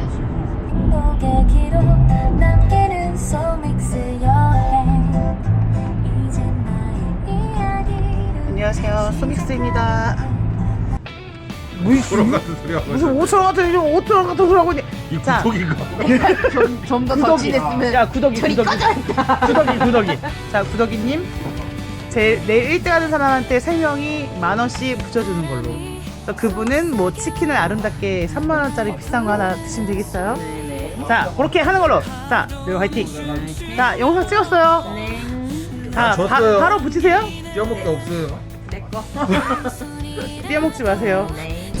목의 기록 남기는 소믹스 여행. 이젠 나의 이야기를 안녕하세요 소믹스입니다. 그런 같은 소리 하고 무슨 5천원 같은 이거 5천원 같은 소리 하고 있니 이 자. 구독인가? 좀더 진했으면 야 구덕이 저리 구덕이 구덕이 구덕이 자 구덕이님 제 내일 1등 하는 사람한테 3명이 만원씩 붙여주는 걸로 그래서 그분은 뭐 치킨을 아름답게 3만 원짜리 비싼 거 하나 드시면 되겠어요? 자 그렇게 하는 걸로 자 네, 화이팅 자 영상 찍었어요 자 아, 바. 바로 붙이세요 떼어먹기 없어요 내꺼 떼어먹지 마세요 네.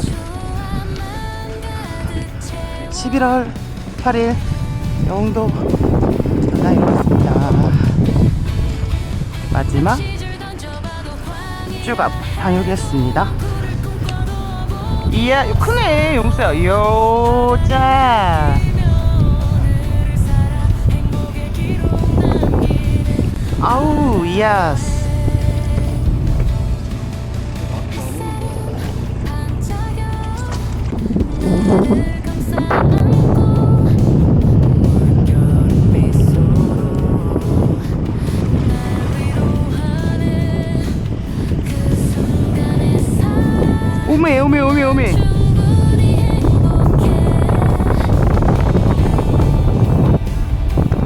11월 8일 영도 전화에 왔습니다. 마지막 쭉 앞 다녀오겠습니다. 이야, 크네, 용수야. 요자. 아우, 이야 오메, 오메, 오메, 오메.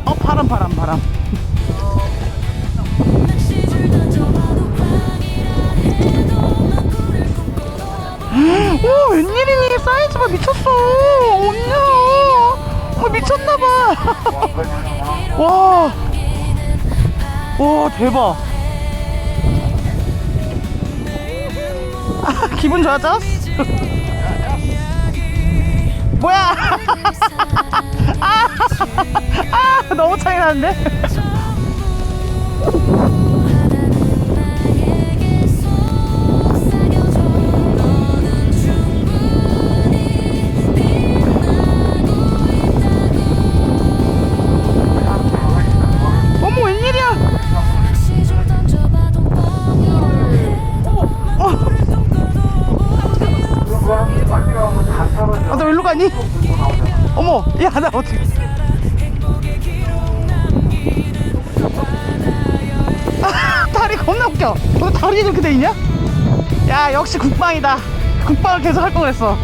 어, 바람, 바람, 바람. 오, 웬일이니? 사이즈가 미쳤어. 언니야. 어, 미쳤나봐. 와. 와, 대박. 기분 좋아졌어? 뭐야? 아, 아, 너무 차이 나는데? 어머, 야, 나 어떻게. 아, 다리 겁나 웃겨. 너 다리 이렇게 돼 있냐? 야, 역시 국방이다. 국방을 계속 할 걸 그랬어.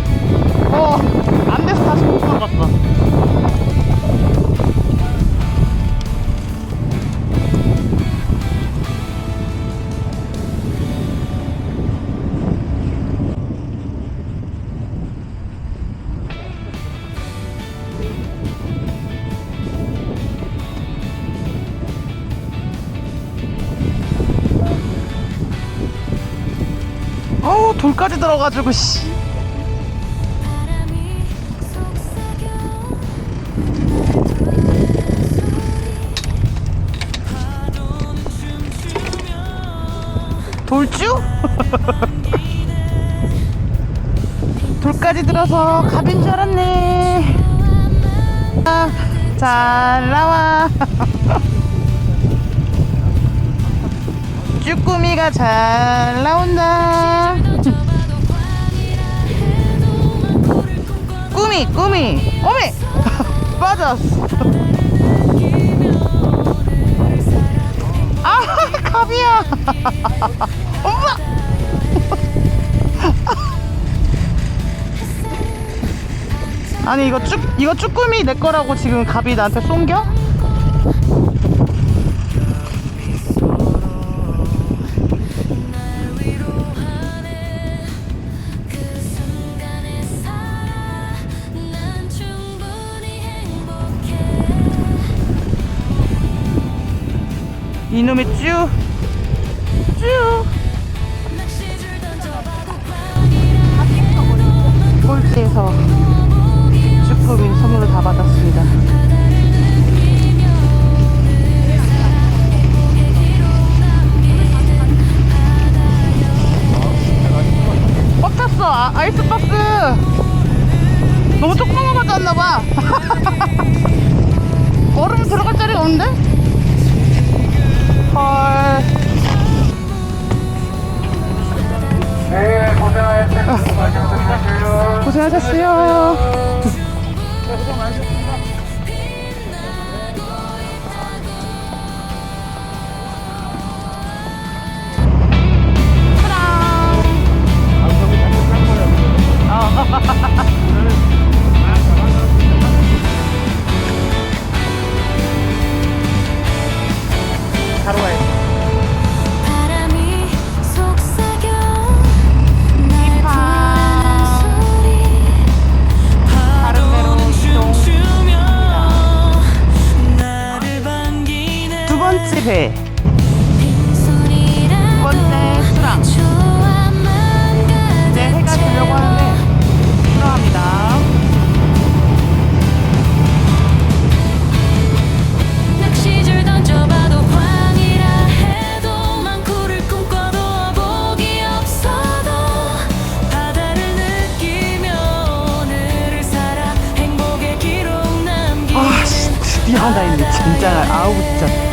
어우, 돌까지 들어가지고, 씨. 돌주? 돌까지 들어서 갑인 줄 알았네. 아, 잘 나와. 쭈꾸미가 잘 나온다. 꾸미, 꾸미. 어메! 빠졌어. 아, 갑이야. 엄마! 아니 이거 쭈 이거 쭈꾸미 내 거라고 지금 갑이 나한테 쏜겨? 이놈의 쭈 쭈. 꼴찌에서 쭈꾸미 선물로 다 받았습니다. 꽉 찼어 아, 아이스박스 너무 조그만 거 가져왔나봐 얼음 들어갈 자리가 없는데? 헐. 네 고생하셨습니다 고생하셨어요. 고생 많으셨습니 배. 두 번째 수랑. 이제 해가 지려고 하는데 들어갑니다. 낚시줄 던져봐도 광이라 해도 망쿠를 꿈꿔도 어복이 없어도 바다를 느끼며 오늘을 살아 행복의 기록 남기는 아, 씨, 드디어 한다 했는데 진짜 아우 진짜